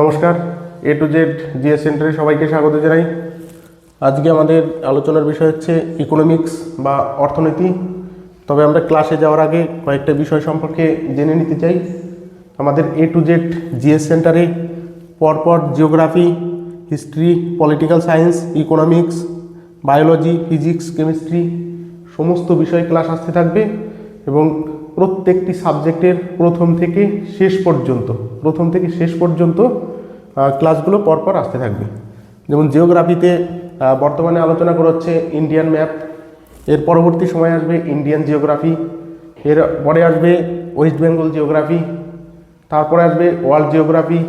নমস্কার এ to Z GS সেন্টারে সবাইকে স্বাগত জানাই। আজকে আমাদের আলোচনার বিষয় হচ্ছে ইকোনমিক্স বা অর্থনীতি। তবে আমরা ক্লাসে যাওয়ার আগে কয়েকটা বিষয় সম্পর্কে জেনে নিতে চাই। আমাদের এ টু জেড জিএস সেন্টারে পরপর geography history political science economics biology physics chemistry সমস্ত বিষয় ক্লাস আসতে থাকবে। এবং প্রত্যেকটি সাবজেক্টের প্রথম থেকে শেষ পর্যন্ত, প্রথম থেকে শেষ পর্যন্ত ক্লাসগুলো পরপর আসতে থাকবে। যেমন জিওগ্রাফিতে বর্তমানে আলোচনা করা হচ্ছে ইন্ডিয়ান ম্যাপ এর পরবর্তী সময় আসবে ইন্ডিয়ান জিওগ্রাফি, এর পরে আসবে ওয়েস্ট বেঙ্গল জিওগ্রাফি, তারপরে আসবে ওয়ার্ল্ড জিওগ্রাফি।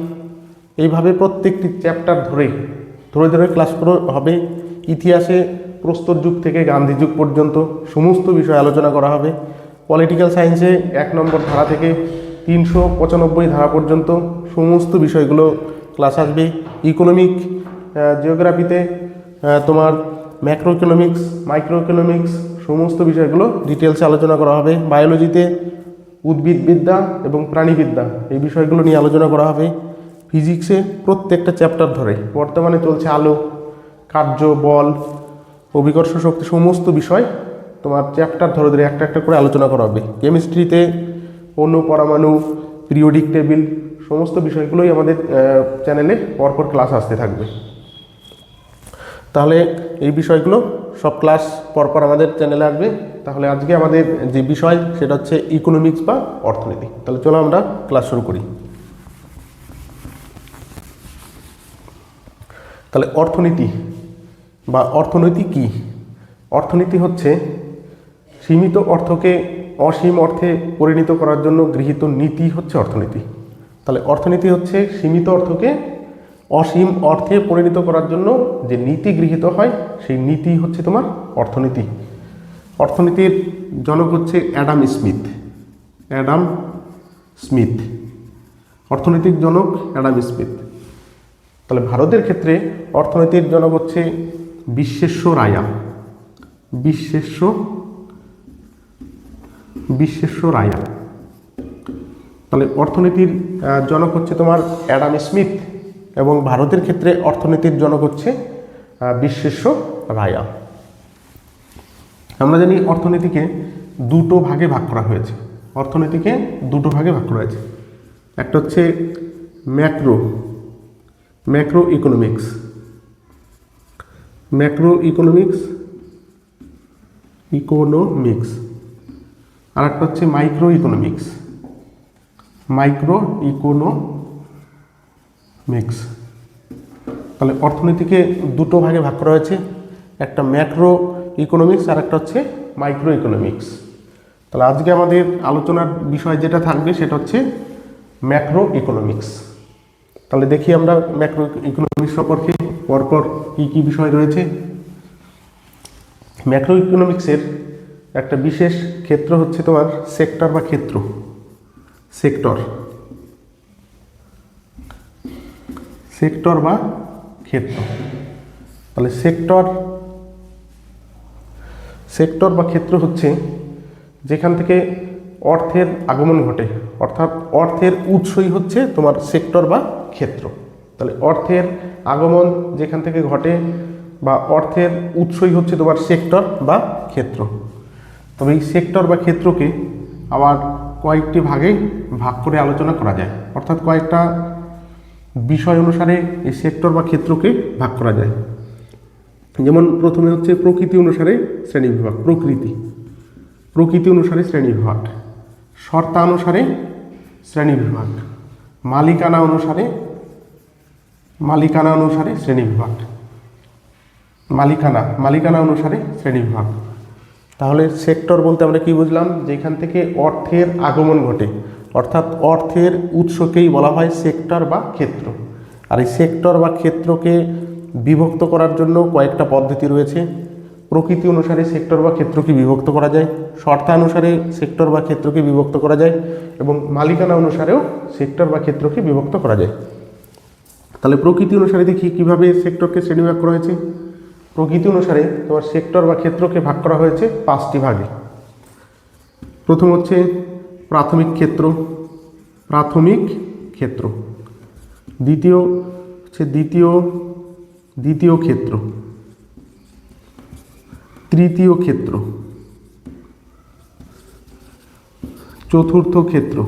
এইভাবে প্রত্যেকটি চ্যাপ্টার ধরে ধরে ধরে ক্লাসগুলো হবে। ইতিহাসে প্রস্তর যুগ থেকে গান্ধী যুগ পর্যন্ত সমস্ত বিষয় আলোচনা করা হবে। পলিটিক্যাল সায়েন্সে এক নম্বর ধারা থেকে তিনশো পঁচানব্বই ধারা পর্যন্ত সমস্ত বিষয়গুলো ক্লাস আসবে। ইকোনমিক জিওগ্রাফিতে তোমার ম্যাক্রো ইকোনমিক্স মাইক্রো ইকোনমিক্স সমস্ত বিষয়গুলো ডিটেলসে আলোচনা করা হবে। বায়োলজিতে উদ্ভিদবিদ্যা এবং প্রাণীবিদ্যা এই বিষয়গুলো নিয়ে আলোচনা করা হবে। ফিজিক্সে প্রত্যেকটা চ্যাপ্টার ধরে, বর্তমানে চলছে আলো, কার্য, বল, অভিকর্ষ শক্তি, সমস্ত বিষয় তোমার চ্যাপ্টার ধরে ধরে একটা একটা করে আলোচনা করা হবে। কেমিস্ট্রিতে অণু পরমাণু পিরিয়ডিক টেবিল সমস্ত বিষয়গুলোই আমাদের চ্যানেলে পরপর ক্লাস আসতে থাকবে। তাহলে এই বিষয়গুলো সব ক্লাস পরপর আমাদের চ্যানেলে আসবে। তাহলে আজকে আমাদের যে বিষয়, সেটা হচ্ছে ইকোনমিক্স বা অর্থনীতি। তাহলে চলো আমরা ক্লাস শুরু করি। তাহলে অর্থনীতি বা অর্থনীতি কি? অর্থনীতি হচ্ছে সীমিত অর্থকে অসীম অর্থে পরিণত করার জন্য গৃহীত নীতি হচ্ছে অর্থনীতি। তাহলে অর্থনীতি হচ্ছে সীমিত অর্থকে অসীম অর্থে পরিণত করার জন্য যে নীতি গৃহীত হয়, সেই নীতি হচ্ছে তোমার অর্থনীতি। অর্থনীতির জনক হচ্ছে অ্যাডাম স্মিথ। Adam Smith. অর্থনৈতিক জনক অ্যাডাম স্মিথ। তাহলে ভারতের ক্ষেত্রে অর্থনীতির জনক হচ্ছে বিশ্বেশ্বর রায়া বিশ্বেশ্ব বিশ্বেশ্বর রায়া তাহলে অর্থনীতির জনক হচ্ছে তোমার অ্যাডাম স্মিথ এবং ভারতের ক্ষেত্রে অর্থনীতির জনক হচ্ছে বিশ্বেশ্বর রায়া আমরা জানি অর্থনীতিকে দুটো ভাগে ভাগ করা হয়েছে। অর্থনীতিকে দুটো ভাগে ভাগ করা হয়েছে। একটা হচ্ছে macro macro economics. Macro economics economics. আর একটা হচ্ছে মাইক্রো ইকোনমিক্স মাইক্রো ইকোনমিক্স তাহলে অর্থনীতিকে দুটো ভাগে ভাগ করা হয়েছে, একটা ম্যাক্রো ইকোনমিক্স আর একটা হচ্ছে মাইক্রো ইকোনমিক্স তাহলে আজকে আমাদের আলোচনার বিষয় যেটা থাকবে সেটা হচ্ছে ম্যাক্রো ইকোনমিক্স তাহলে দেখি আমরা ম্যাক্রো ইকোনমিক্স সম্পর্কে পরপর কী কী বিষয় রয়েছে। ম্যাক্রো ইকোনমিক্সের একটা বিশেষ ক্ষেত্র হচ্ছে তোমার সেক্টর বা ক্ষেত্র। সেক্টর সেক্টর বা ক্ষেত্র। তাহলে সেক্টর সেক্টর বা ক্ষেত্র হচ্ছে যেখান থেকে অর্থের আগমন ঘটে। অর্থাৎ অর্থের উৎসই হচ্ছে তোমার সেক্টর বা ক্ষেত্র। তাহলে অর্থের আগমন যেখান থেকে ঘটে বা অর্থের উৎসই হচ্ছে তোমার সেক্টর বা ক্ষেত্র। তবে এই সেক্টর বা ক্ষেত্রকে আবার কয়েকটি ভাগে ভাগ করে আলোচনা করা যায়। অর্থাৎ কয়েকটা বিষয় অনুসারে এই সেক্টর বা ক্ষেত্রকে ভাগ করা যায়। যেমন প্রথমে হচ্ছে প্রকৃতি অনুসারে শ্রেণি বিভাগ, প্রকৃতি। প্রকৃতি অনুসারে শ্রেণি বিভাগ। শর্তানুসারে শ্রেণি বিভাগ। মালিকানা অনুসারে মালিকানা অনুসারে শ্রেণি বিভাগ। মালিকানা মালিকানা অনুসারে শ্রেণি বিভাগ। তাহলে সেক্টর বলতে আমরা কি বুঝলাম? যেখান থেকে অর্থের আগমন ঘটে। অর্থাৎ অর্থের উৎসকেই বলা হয় সেক্টর বা ক্ষেত্র। আর এই সেক্টর বা ক্ষেত্রকে বিভক্ত করার জন্য কয়েকটা পদ্ধতি রয়েছে। প্রকৃতি অনুসারে সেক্টর বা ক্ষেত্রকে বিভক্ত করা যায়, শর্তানুসারে সেক্টর বা ক্ষেত্রকে বিভক্ত করা যায়, এবং মালিকানা অনুসারেও সেক্টর বা ক্ষেত্রকে বিভক্ত করা যায়। তাহলে প্রকৃতি অনুসারে দেখি কীভাবে সেক্টরকে শ্রেণীভাগ করা হয়েছে। প্রকৃতি অনুসারে তোমার সেক্টর বা ক্ষেত্রকে ভাগ করা হয়েছে পাঁচটি ভাগে। প্রথম হচ্ছে প্রাথমিক ক্ষেত্র প্রাথমিক ক্ষেত্র। দ্বিতীয় হচ্ছে দ্বিতীয় দ্বিতীয় ক্ষেত্র। তৃতীয় ক্ষেত্র। চতুর্থ ক্ষেত্র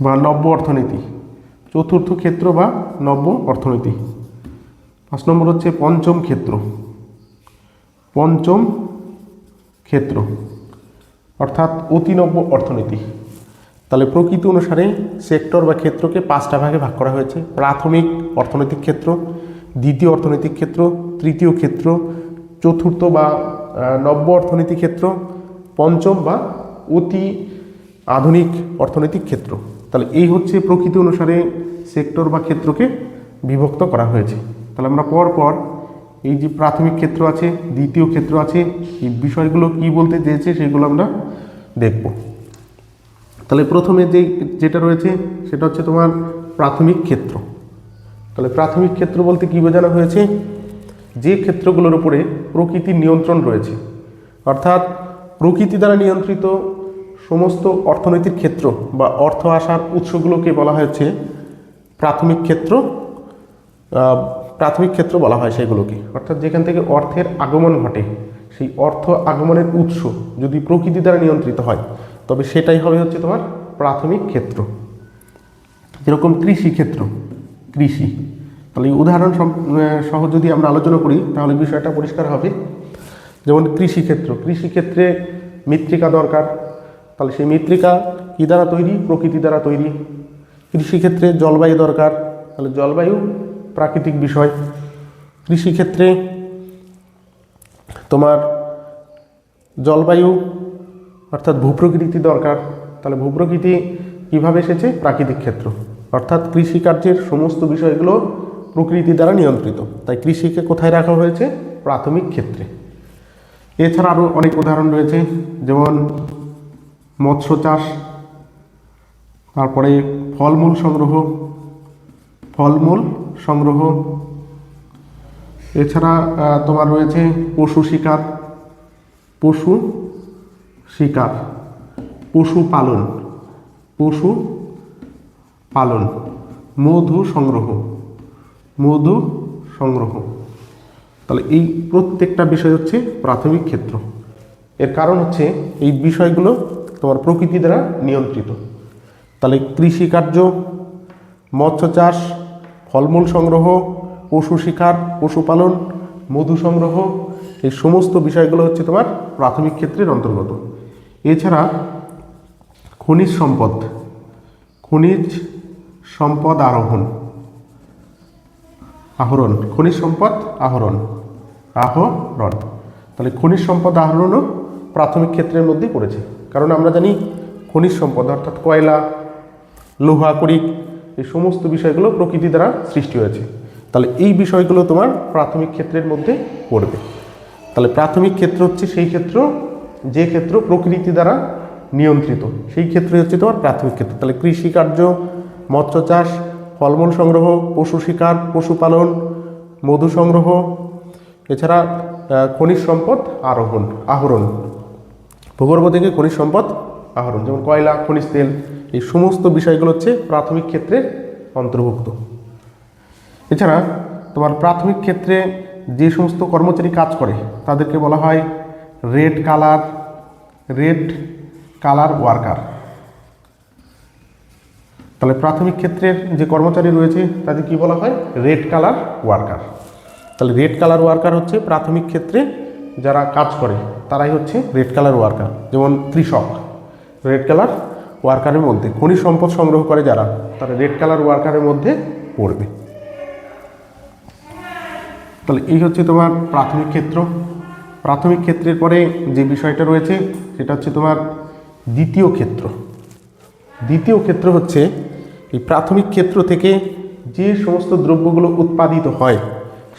বা নব্য অর্থনীতি। চতুর্থ ক্ষেত্র বা নব্য অর্থনীতি। পাঁচ নম্বর হচ্ছে পঞ্চম ক্ষেত্র। পঞ্চম ক্ষেত্র। অর্থাৎ অতিনব্য অর্থনীতি। তাহলে প্রকৃতি অনুসারে সেক্টর বা ক্ষেত্রকে পাঁচটা ভাগে ভাগ করা হয়েছে। প্রাথমিক অর্থনৈতিক ক্ষেত্র, দ্বিতীয় অর্থনৈতিক ক্ষেত্র, তৃতীয় ক্ষেত্র, চতুর্থ বা নব্য অর্থনীতি ক্ষেত্র, পঞ্চম বা অতি আধুনিক অর্থনৈতিক ক্ষেত্র। তাহলে এই হচ্ছে প্রকৃতি অনুসারে সেক্টর বা ক্ষেত্রকে বিভক্ত করা হয়েছে। তাহলে আমরা পর পর এই যে প্রাথমিক ক্ষেত্র আছে, দ্বিতীয় ক্ষেত্র আছে, এই বিষয়গুলো কি বলতে চেয়েছে সেগুলো আমরা দেখব। তাহলে প্রথমে যে যেটা রয়েছে সেটা হচ্ছে তোমার প্রাথমিক ক্ষেত্র। তাহলে প্রাথমিক ক্ষেত্র বলতে কী বোঝানো হয়েছে? যে ক্ষেত্রগুলোর উপরে প্রকৃতির নিয়ন্ত্রণ রয়েছে, অর্থাৎ প্রকৃতি দ্বারা নিয়ন্ত্রিত সমস্ত অর্থনৈতিক ক্ষেত্র বা অর্থ আসার উৎসগুলোকে বলা হয়েছে প্রাথমিক ক্ষেত্র। প্রাথমিক ক্ষেত্র বলা হয় সেগুলোকে। অর্থাৎ যেখান থেকে অর্থের আগমন ঘটে, সেই অর্থ আগমনের উৎস যদি প্রকৃতি দ্বারা নিয়ন্ত্রিত হয়, তবে সেটাই হবে হচ্ছে তোমার প্রাথমিক ক্ষেত্র। যেরকম কৃষি ক্ষেত্র, কৃষি। তাহলে এই উদাহরণ সহ যদি আমরা আলোচনা করি, তাহলে বিষয়টা পরিষ্কার হবে। যেমন কৃষিক্ষেত্র কৃষিক্ষেত্রে মৃত্তিকা দরকার। তাহলে সেই মৃত্তিকা কী দ্বারা তৈরি? প্রকৃতি দ্বারা তৈরি। কৃষিক্ষেত্রে জলবায়ু দরকার। তাহলে জলবায়ু প্রাকৃতিক বিষয়। কৃষিক্ষেত্রে তোমার জলবায়ু অর্থাৎ ভূপ্রকৃতি দরকার। তাহলে ভূপ্রকৃতি কীভাবে এসেছে? প্রাকৃতিক ক্ষেত্র। অর্থাৎ কৃষিকার্যের সমস্ত বিষয়গুলো প্রকৃতি দ্বারা নিয়ন্ত্রিত। তাই কৃষিকে কোথায় রাখা হয়েছে? প্রাথমিক ক্ষেত্রে। এছাড়া আরও অনেক উদাহরণ রয়েছে, যেমন মৎস্য চাষ, তারপরে ফলমূল সংগ্রহ, ফলমূল সংগ্রহ। এছাড়া তোমার রয়েছে পশু শিকার। পশু শিকার। পশু পালন। পশু পালন। মধু সংগ্রহ। মধু সংগ্রহ। তাহলে এই প্রত্যেকটা বিষয় হচ্ছে প্রাথমিক ক্ষেত্র। এর কারণ হচ্ছে এই বিষয়গুলো তোমার প্রকৃতি দ্বারা নিয়ন্ত্রিত। তাহলে কৃষিকার্য, মৎস্য চাষ ফলমূল সংগ্রহ, পশু শিকার পশুপালন মধু সংগ্রহ, এই সমস্ত বিষয়গুলো হচ্ছে তোমার প্রাথমিক ক্ষেত্রের অন্তর্গত। এছাড়া খনিজ সম্পদ খনিজ সম্পদ আরোহণ, আহরণ, খনিজ সম্পদ আহরণ আহরণ। তাহলে খনিজ সম্পদ আহরণও প্রাথমিক ক্ষেত্রের মধ্যে পড়েছে। কারণ আমরা জানি খনিজ সম্পদ অর্থাৎ কয়লা, লোহা, করিক এই সমস্ত বিষয়গুলো প্রকৃতি দ্বারা সৃষ্টি হয়েছে। তাহলে এই বিষয়গুলো তোমার প্রাথমিক ক্ষেত্রের মধ্যে পড়বে। তাহলে প্রাথমিক ক্ষেত্র হচ্ছে সেই ক্ষেত্র, যে ক্ষেত্র প্রকৃতি দ্বারা নিয়ন্ত্রিত। সেই ক্ষেত্রে হচ্ছে তোমার প্রাথমিক ক্ষেত্র। তাহলে কৃষিকার্য মৎস্য চাষ, ফলমূল সংগ্রহ, পশু শিকার, পশুপালন, মধু সংগ্রহ, এছাড়া খনিজ সম্পদ আরোহণ, আহরণ। ভূগর্ভ থেকে খনিজ সম্পদ আহরণ। যেমন কয়লা, খনিজ তেল, এই সমস্ত বিষয়গুলো হচ্ছে প্রাথমিক ক্ষেত্রে অন্তর্ভুক্ত। এছাড়া তোমার প্রাথমিক ক্ষেত্রে যে সমস্ত কর্মচারী কাজ করে, তাদেরকে বলা হয় red collar red collar worker. তাহলে প্রাথমিক ক্ষেত্রের যে কর্মচারী রয়েছে তাদের কি বলা হয়? Red collar worker. তাহলে রেড কালার ওয়ার্কার হচ্ছে প্রাথমিক ক্ষেত্রে যারা কাজ করে, তারাই হচ্ছে রেড কালার ওয়ার্কার। যেমন কৃষক। রেড কালার ওয়ার্কারের মধ্যে। খনিজ সম্পদ সংগ্রহ করে যারা, তারা রেড কালার ওয়ার্কারের মধ্যে পড়বে। তাহলে এই হচ্ছে তোমার প্রাথমিক ক্ষেত্র। প্রাথমিক ক্ষেত্রের পরে যে বিষয়টা রয়েছে, সেটা হচ্ছে তোমার দ্বিতীয় ক্ষেত্র। দ্বিতীয় ক্ষেত্র হচ্ছে, এই প্রাথমিক ক্ষেত্র থেকে যে সমস্ত দ্রব্যগুলো উৎপাদিত হয়,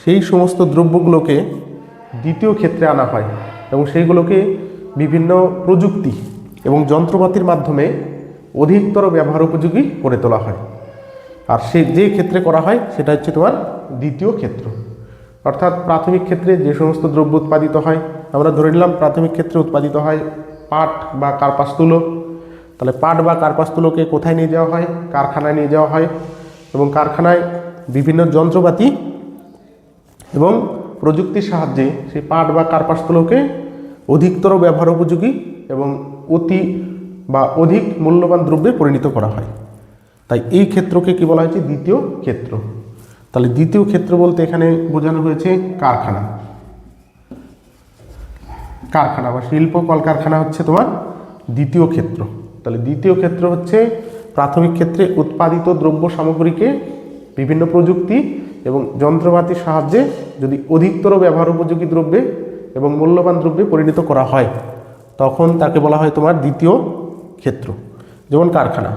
সেই সমস্ত দ্রব্যগুলোকে দ্বিতীয় ক্ষেত্রে আনা হয় এবং সেইগুলোকে বিভিন্ন প্রযুক্তি এবং যন্ত্রপাতির মাধ্যমে অধিকতর ব্যবহার উপযোগী করে তোলা হয়। আর সে যে ক্ষেত্রে করা হয়, সেটা হচ্ছে তোমার দ্বিতীয় ক্ষেত্র। অর্থাৎ প্রাথমিক ক্ষেত্রে যে সমস্ত দ্রব্য উৎপাদিত হয়, আমরা ধরে নিলাম প্রাথমিক ক্ষেত্রে উৎপাদিত হয় পাট বা কার্পাস তুলো তাহলে পাট বা কার্পাসতুলোকে কোথায় নিয়ে যাওয়া হয়? কারখানায় নিয়ে যাওয়া হয় এবং কারখানায় বিভিন্ন যন্ত্রপাতি এবং প্রযুক্তির সাহায্যে সেই পাট বা কার্পাসতুলোকে অধিকতর ব্যবহার উপযোগী এবং অতি বা অধিক মূল্যবান দ্রব্যে পরিণত করা হয়। তাই এই ক্ষেত্রকে কি বলা হয়েছে? দ্বিতীয় ক্ষেত্র। তাহলে দ্বিতীয় ক্ষেত্র বলতে এখানে বোঝানো হয়েছে কারখানা। কারখানা বা শিল্প কলকারখানা হচ্ছে তোমার দ্বিতীয় ক্ষেত্র। তাহলে দ্বিতীয় ক্ষেত্র হচ্ছে প্রাথমিক ক্ষেত্রে উৎপাদিত দ্রব্য সামগ্রীকে বিভিন্ন প্রযুক্তি এবং যন্ত্রপাতির সাহায্যে যদি অধিকতর ব্যবহার উপযোগী দ্রব্যে এবং মূল্যবান দ্রব্যে পরিণত করা হয়। তখন তাকে বলা হয় তোমার দ্বিতীয় ক্ষেত্র, যেমন কারখানা।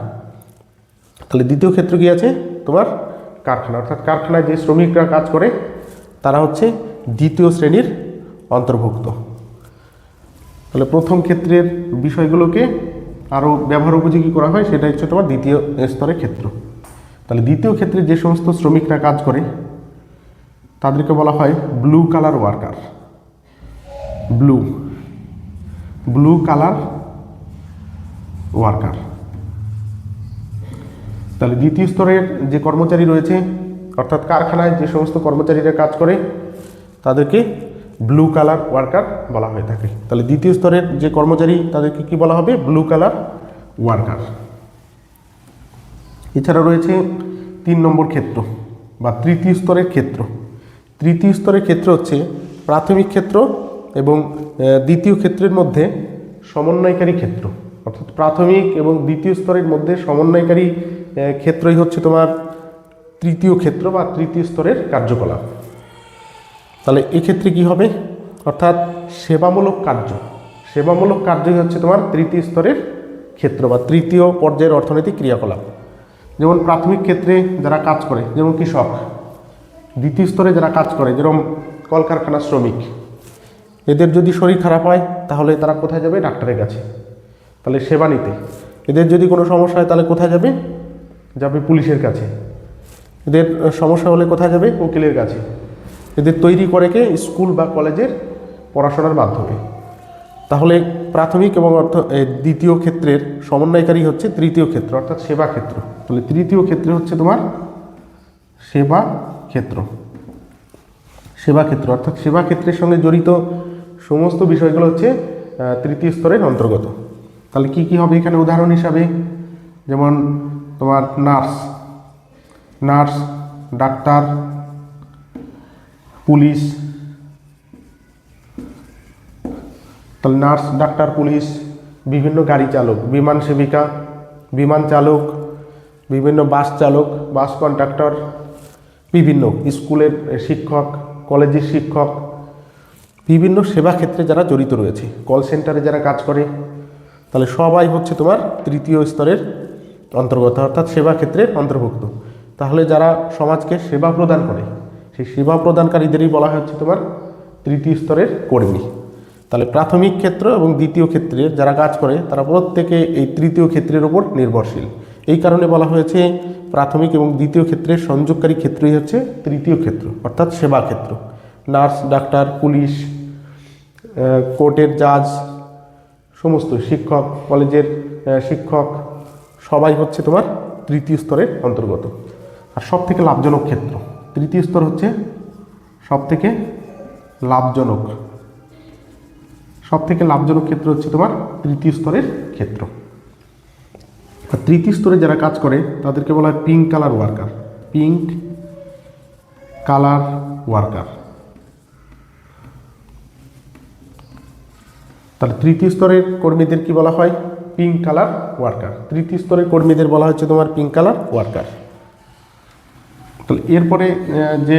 তাহলে দ্বিতীয় ক্ষেত্র কি আছে? তোমার কারখানা। অর্থাৎ কারখানায় যে শ্রমিকরা কাজ করে, তারা হচ্ছে দ্বিতীয় শ্রেণির অন্তর্ভুক্ত। তাহলে প্রথম ক্ষেত্রের বিষয়গুলোকে আরও ব্যবহার উপযোগী করা হয় সেটা হচ্ছে তোমার দ্বিতীয় স্তরের ক্ষেত্র। তাহলে দ্বিতীয় ক্ষেত্রে যে সমস্ত শ্রমিকরা কাজ করে, তাদেরকে বলা হয় blue collar worker blue blue collar worker তাহলে দ্বিতীয় স্তরের যে কর্মচারী রয়েছে, অর্থাৎ কারখানায় যে সমস্ত কর্মচারীরা কাজ করে, তাদেরকে ব্লু কালার ওয়ার্কার বলা হয়ে থাকে। তাহলে দ্বিতীয় স্তরের যে কর্মচারী, তাদেরকে কি বলা হবে? ব্লু কালার ওয়ার্কার এছাড়া রয়েছে তিন নম্বর ক্ষেত্র বা তৃতীয় স্তরের ক্ষেত্র। তৃতীয় স্তরের ক্ষেত্র হচ্ছে প্রাথমিক ক্ষেত্র এবং দ্বিতীয় ক্ষেত্রের মধ্যে সমন্বয়কারী ক্ষেত্র। অর্থাৎ প্রাথমিক এবং দ্বিতীয় স্তরের মধ্যে সমন্বয়কারী ক্ষেত্রই হচ্ছে তোমার তৃতীয় ক্ষেত্র বা তৃতীয় স্তরের কার্যকলাপ। তাহলে এক্ষেত্রে কি হবে? অর্থাৎ সেবামূলক কার্য। সেবামূলক কার্যই হচ্ছে তোমার তৃতীয় স্তরের ক্ষেত্র বা তৃতীয় পর্যায়ের অর্থনৈতিক ক্রিয়াকলাপ। যেমন প্রাথমিক ক্ষেত্রে যারা কাজ করে, যেমন কৃষক, দ্বিতীয় স্তরে যারা কাজ করে, যেরকম কলকারখানার শ্রমিক এদের যদি শরীর খারাপ হয়, তাহলে তারা কোথায় যাবে? ডাক্তারের কাছে। তাহলে সেবা নিতে। এদের যদি কোনো সমস্যা হয়, তাহলে কোথায় যাবে? যাবে পুলিশের কাছে। এদের সমস্যা হলে কোথায় যাবে? উকিলের কাছে। এদের তৈরি করে কে? স্কুল বা কলেজের পড়াশোনার মাধ্যমে। তাহলে প্রাথমিক এবং অর্থ দ্বিতীয় ক্ষেত্রের সমন্বয়কারী হচ্ছে তৃতীয় ক্ষেত্র, অর্থাৎ সেবা ক্ষেত্র। তাহলে তৃতীয় ক্ষেত্রে হচ্ছে তোমার সেবা ক্ষেত্র। সেবা ক্ষেত্র, অর্থাৎ সেবা ক্ষেত্রের সঙ্গে জড়িত সমস্ত বিষয়গুলো হচ্ছে তৃতীয় স্তরের অন্তর্গত। তাহলে কি কি হবে এখানে উদাহরণ হিসাবে? যেমন তোমার নার্স নার্স, ডাক্তার, পুলিশ, তাহলে নার্স, ডাক্তার, পুলিশ, বিভিন্ন গাড়ি চালক, বিমান সেবিকা, বিমান চালক, বিভিন্ন বাস চালক, বাস কন্ডাক্টর, বিভিন্ন স্কুলের শিক্ষক, কলেজের শিক্ষক বিভিন্ন সেবা ক্ষেত্রে যারা জড়িত রয়েছে কল সেন্টারে যারা কাজ করে, তাহলে সবাই হচ্ছে তোমার তৃতীয় স্তরের অন্তর্গত, অর্থাৎ সেবা ক্ষেত্রের অন্তর্ভুক্ত। তাহলে যারা সমাজকে সেবা প্রদান করে, সেই সেবা প্রদানকারীদেরই বলা হচ্ছে তোমার তৃতীয় স্তরের কর্মী। তাহলে প্রাথমিক ক্ষেত্র এবং দ্বিতীয় ক্ষেত্রে যারা কাজ করে, তারা প্রত্যেকে এই তৃতীয় ক্ষেত্রের ওপর নির্ভরশীল। এই কারণে বলা হয়েছে প্রাথমিক এবং দ্বিতীয় ক্ষেত্রের সংযোগকারী ক্ষেত্রই হচ্ছে তৃতীয় ক্ষেত্র, অর্থাৎ সেবা ক্ষেত্র। নার্স, ডাক্তার, পুলিশ কোর্টের জাজ, সমস্ত শিক্ষক, কলেজের শিক্ষক, সবাই হচ্ছে তোমার তৃতীয় স্তরের অন্তর্গত। আর সব থেকে লাভজনক ক্ষেত্র, তৃতীয় স্তর হচ্ছে সব থেকে লাভজনক। সব থেকে লাভজনক ক্ষেত্র হচ্ছে তোমার তৃতীয় স্তরের ক্ষেত্র। আর তৃতীয় স্তরে যারা কাজ করে, তাদেরকে বলা হয় pink collar worker pink collar worker তাহলে তৃতীয় স্তরের কর্মীদের কি বলা হয়? পিঙ্ক কালার ওয়ার্কার তৃতীয় স্তরের কর্মীদের বলা হচ্ছে তোমার পিঙ্ক কালার ওয়ার্কার তাহলে এরপরে যে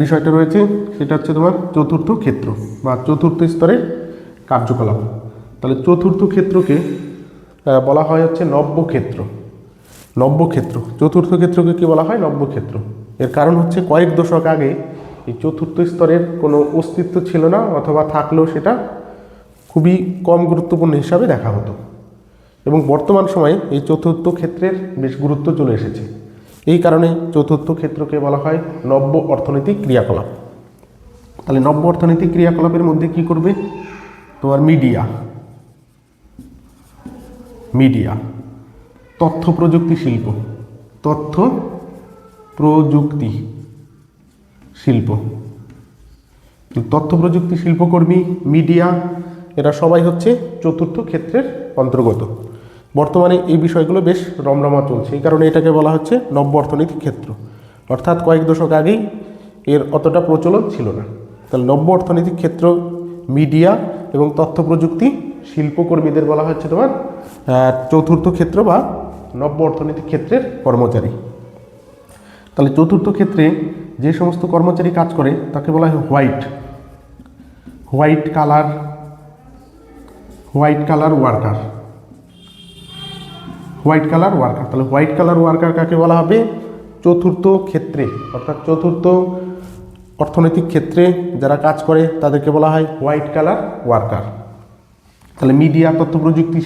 বিষয়টা রয়েছে, সেটা হচ্ছে তোমার চতুর্থ ক্ষেত্র বা চতুর্থ স্তরের কার্যকলাপ। তাহলে চতুর্থ ক্ষেত্রকে বলা হয় হচ্ছে নব্যক্ষেত্র নব্যক্ষেত্র চতুর্থ ক্ষেত্রকে কি বলা হয়? নব্যক্ষেত্র এর কারণ হচ্ছে কয়েক দশক আগে এই চতুর্থ স্তরের কোনো অস্তিত্ব ছিল না অথবা থাকলেও সেটা খুবই কম গুরুত্বপূর্ণ হিসাবে দেখা হতো। এবং বর্তমান সময়ে এই চতুর্থ ক্ষেত্রের বেশ গুরুত্ব চলে এসেছে। এই কারণে চতুর্থ ক্ষেত্রকে বলা হয় নব্য অর্থনৈতিক ক্রিয়াকলাপ। তাহলে নব্য অর্থনৈতিক ক্রিয়াকলাপের মধ্যে কি করবে? তোমার মিডিয়া। মিডিয়া। তথ্য প্রযুক্তি শিল্প। তথ্য প্রযুক্তি শিল্প। তথ্য প্রযুক্তি শিল্পকর্মী, মিডিয়া এরা সবাই হচ্ছে চতুর্থ ক্ষেত্রের অন্তর্গত। বর্তমানে এই বিষয়গুলো বেশ রমরমা চলছে। এই কারণে এটাকে বলা হচ্ছে নব্য অর্থনৈতিক ক্ষেত্র। অর্থাৎ কয়েক দশক আগেই এর অতটা প্রচলন ছিল না। তাহলে নব্য অর্থনৈতিক ক্ষেত্র, মিডিয়া এবং তথ্য প্রযুক্তি, শিল্পকর্মীদের বলা হচ্ছে তোমার চতুর্থ ক্ষেত্র বা নব্য অর্থনৈতিক ক্ষেত্রের কর্মচারী। তাহলে চতুর্থ ক্ষেত্রে যে সমস্ত কর্মচারী কাজ করে, তাকে বলা হয় white. White collar white collar worker. White collar worker. তাহলে হোয়াইট কালার ওয়ার্কার কাকে বলা হবে? চতুর্থ ক্ষেত্রে, অর্থাৎ চতুর্থ অর্থনৈতিক ক্ষেত্রে যারা কাজ করে, তাদেরকে বলা হয় হোয়াইট কালার ওয়ার্কার। তাহলে মিডিয়া তথ্য প্রযুক্তি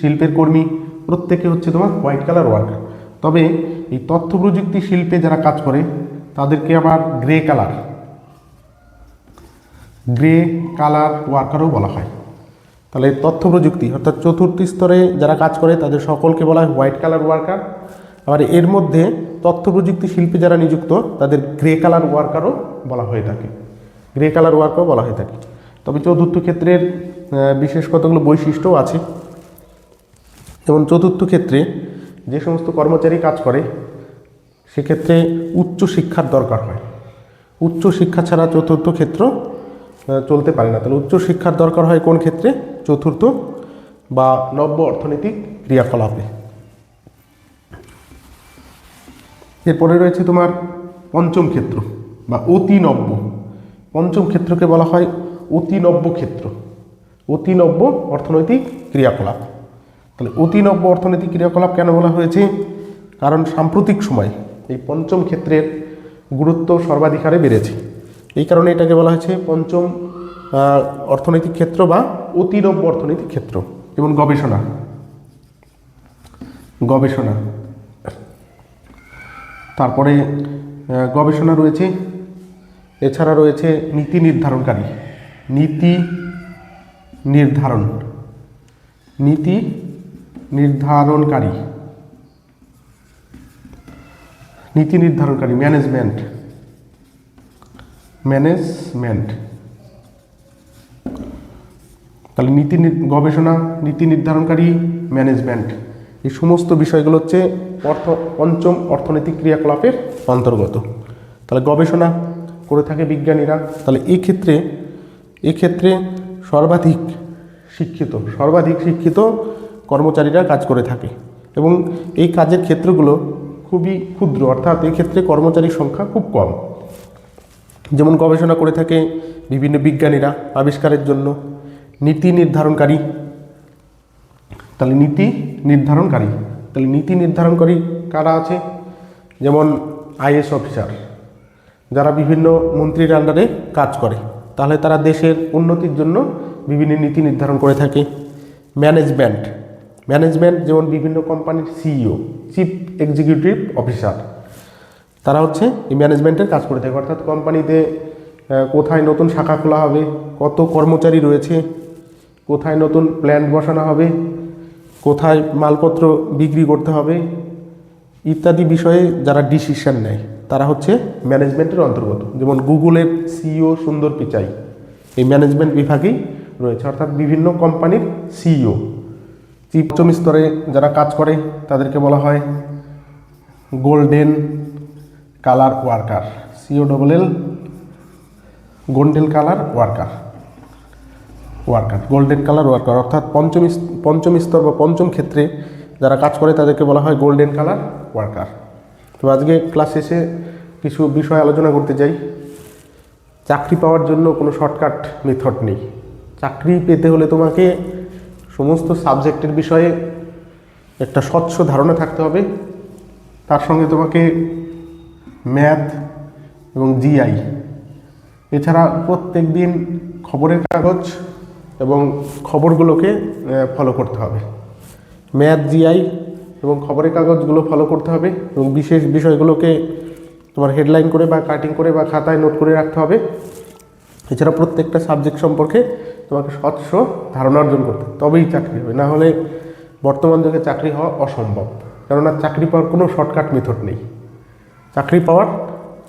শিল্পের কর্মী, প্রত্যেকে হচ্ছে তোমার হোয়াইট কালার ওয়ার্কার। তবে এই তথ্য প্রযুক্তি শিল্পে যারা কাজ করে, তাদেরকে আবার গ্রে কালার। গ্রে কালার ওয়ার্কারও বলা হয়। তাহলে তথ্য প্রযুক্তি, অর্থাৎ চতুর্থ স্তরে যারা কাজ করে, তাদের সকলকে বলা হয় হোয়াইট কালার ওয়ার্কার আবার এর মধ্যে তথ্য প্রযুক্তি শিল্পে যারা নিযুক্ত, তাদের গ্রে কালার ওয়ার্কারও বলা হয়ে থাকে। গ্রে কালার ওয়ার্কারও বলা হয়ে থাকে। তবে চতুর্থ ক্ষেত্রের বিশেষ কতগুলো বৈশিষ্ট্যও আছে। যেমন চতুর্থ ক্ষেত্রে যে সমস্ত কর্মচারী কাজ করে, সেক্ষেত্রে উচ্চ শিক্ষার দরকার হয়। উচ্চ শিক্ষা ছাড়া চতুর্থ ক্ষেত্র চলতে পারে না। তাহলে উচ্চ শিক্ষার দরকার হয় কোন ক্ষেত্রে? চতুর্থ বা নব্য অর্থনৈতিক ক্রিয়াকলাপে। এরপরে রয়েছে তোমার পঞ্চম ক্ষেত্র বা অতি নব্য। পঞ্চম ক্ষেত্রকে বলা হয় অতি নব্য ক্ষেত্র। অতি নব্য অর্থনৈতিক ক্রিয়াকলাপ। তাহলে অতি নব্য অর্থনৈতিক ক্রিয়াকলাপ কেন বলা হয়েছে? কারণ সাম্প্রতিক সময় এই পঞ্চম ক্ষেত্রের গুরুত্ব সর্বাধিক হারে বেড়েছে। এই কারণে এটাকে বলা হয়েছে পঞ্চম অর্থনৈতিক ক্ষেত্র বা অতি নব্য অর্থনৈতিক ক্ষেত্র, যেমন গবেষণা। গবেষণা। তারপরে গবেষণা রয়েছে। এছাড়া রয়েছে নীতি নির্ধারণকারী। নীতি নির্ধারণ। নীতি নির্ধারণকারী। নীতি নির্ধারণকারী ম্যানেজমেন্ট ম্যানেজমেন্ট তাহলে নীতি গবেষণা, নীতি নির্ধারণকারী ম্যানেজমেন্ট এই সমস্ত বিষয়গুলো হচ্ছে অর্থ, পঞ্চম অর্থনৈতিক ক্রিয়াকলাপের অন্তর্গত। তাহলে গবেষণা করে থাকে বিজ্ঞানীরা। তাহলে এই ক্ষেত্রে এক্ষেত্রে সর্বাধিক শিক্ষিত সর্বাধিক শিক্ষিত কর্মচারীরা কাজ করে থাকে। এবং এই কাজের ক্ষেত্রগুলো খুবই ক্ষুদ্র, অর্থাৎ এই ক্ষেত্রে কর্মচারীর সংখ্যা খুব কম। যেমন গবেষণা করে থাকে বিভিন্ন বিজ্ঞানীরা আবিষ্কারের জন্য। নীতি নির্ধারণকারী। তাহলে নীতি নির্ধারণকারী। তাহলে নীতি নির্ধারণকারী কারা আছে? যেমন আইএস অফিসার, যারা বিভিন্ন মন্ত্রীর আন্ডারে কাজ করে। তাহলে তারা দেশের উন্নতির জন্য বিভিন্ন নীতি নির্ধারণ করে থাকে। ম্যানেজমেন্ট ম্যানেজমেন্ট যেমন বিভিন্ন কোম্পানির সিইও, চিফ এক্সিকিউটিভ অফিসার, তারা হচ্ছে এই ম্যানেজমেন্টের কাজ করে থাকে। অর্থাৎ কোম্পানিতে কোথায় নতুন শাখা খোলা হবে, কত কর্মচারী রয়েছে কোথায় নতুন প্ল্যান্ট বসানো হবে, কোথায় মালপত্র বিক্রি করতে হবে, ইত্যাদি বিষয়ে যারা ডিসিশন নেয়, তারা হচ্ছে ম্যানেজমেন্টের অন্তর্গত। যেমন গুগলের সিইও সুন্দর পিচাই, এই ম্যানেজমেন্ট বিভাগেই রয়েছে। অর্থাৎ বিভিন্ন কোম্পানির সিইও পঞ্চম স্তরে যারা কাজ করে, তাদেরকে বলা হয় golden collar worker C O double L golden collar worker worker golden collar worker অর্থাৎ পঞ্চম পঞ্চম স্তর বা পঞ্চম ক্ষেত্রে যারা কাজ করে তাদেরকে বলা হয় গোল্ডেন কালার ওয়ার্কার তো আজকে ক্লাস শেষে কিছু বিষয় আলোচনা করতে চাই। চাকরি পাওয়ার জন্য কোনো শর্টকাট মেথড নেই। চাকরি পেতে হলে তোমাকে সমস্ত সাবজেক্টের বিষয়ে একটা স্বচ্ছ ধারণা থাকতে হবে। তার সঙ্গে তোমাকে ম্যাথ এবং জিআই এছাড়া প্রত্যেক দিন খবরের কাগজ এবং খবরগুলোকে ফলো করতে হবে। ম্যাথ জিআই এবং খবরের কাগজগুলো ফলো করতে হবে এবং বিশেষ বিষয়গুলোকে তোমার হেডলাইন করে বা কাটিং করে বা খাতায় নোট করে রাখতে হবে। এছাড়া প্রত্যেকটা সাবজেক্ট সম্পর্কে তোমাকে স্বচ্ছ ধারণা অর্জন করতে। তবেই চাকরি হবে। না হলে বর্তমান যুগে চাকরি হওয়া অসম্ভব। কেননা চাকরি পাওয়ার কোনো শর্টকাট মেথড নেই। চাকরি পাওয়ার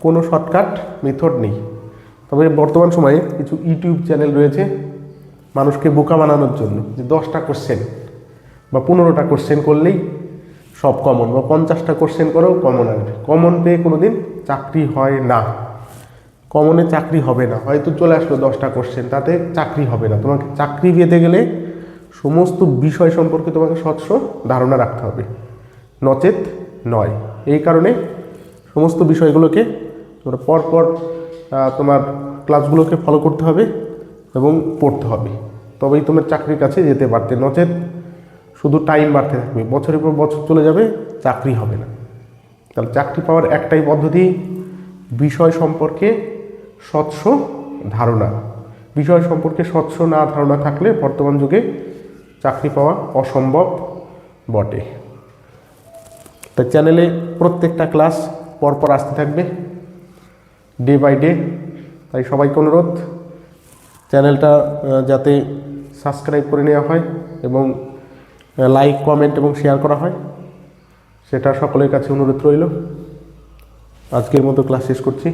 কোনো শর্টকাট মেথড নেই। তবে বর্তমান সময়ে কিছু ইউটিউব চ্যানেল রয়েছে। মানুষকে বোকা বানানোর জন্য যে দশটা কোশ্চেন বা পনেরোটা কোশ্চেন করলেই সব কমন বা পঞ্চাশটা কোশ্চেন করেও কমন আসবে কমন পেয়ে কোনো দিন চাকরি হয় না। কমনে চাকরি হবে না। হয়তো চলে আসলো দশটা কোশ্চেন তাতে চাকরি হবে না। তোমাকে চাকরি পেতে গেলে সমস্ত বিষয় সম্পর্কে তোমাকে স্বচ্ছ ধারণা রাখতে হবে। নচেত নয়। এই কারণে সমস্ত বিষয়গুলোকে তোমরা পরপর তোমার ক্লাসগুলোকে ফলো করতে হবে। এবং পড়তে হবে। তবেই তোমার চাকরির কাছে যেতে পারতে নচেত, শুধু টাইম বাড়তে থাকবে। বছরের পর বছর চলে যাবে, চাকরি হবে না। তাহলে চাকরি পাওয়ার একটাই পদ্ধতি, বিষয় সম্পর্কে স্বচ্ছ ধারণা। বিষয় সম্পর্কে স্বচ্ছ না ধারণা থাকলে বর্তমান যুগে চাকরি পাওয়া অসম্ভব বটে। তা চ্যানেলে প্রত্যেকটা ক্লাস পরপর আসতে থাকবে ডে বাই ডে তাই সবাইকে অনুরোধ চ্যানেলটা যাতে সাবস্ক্রাইব করে নেওয়া হয় এবং লাইক, কমেন্ট এবং শেয়ার করা হয়, সেটা সকলের কাছে অনুরোধ রইল। আজকের মতো ক্লাস শেষ করছি।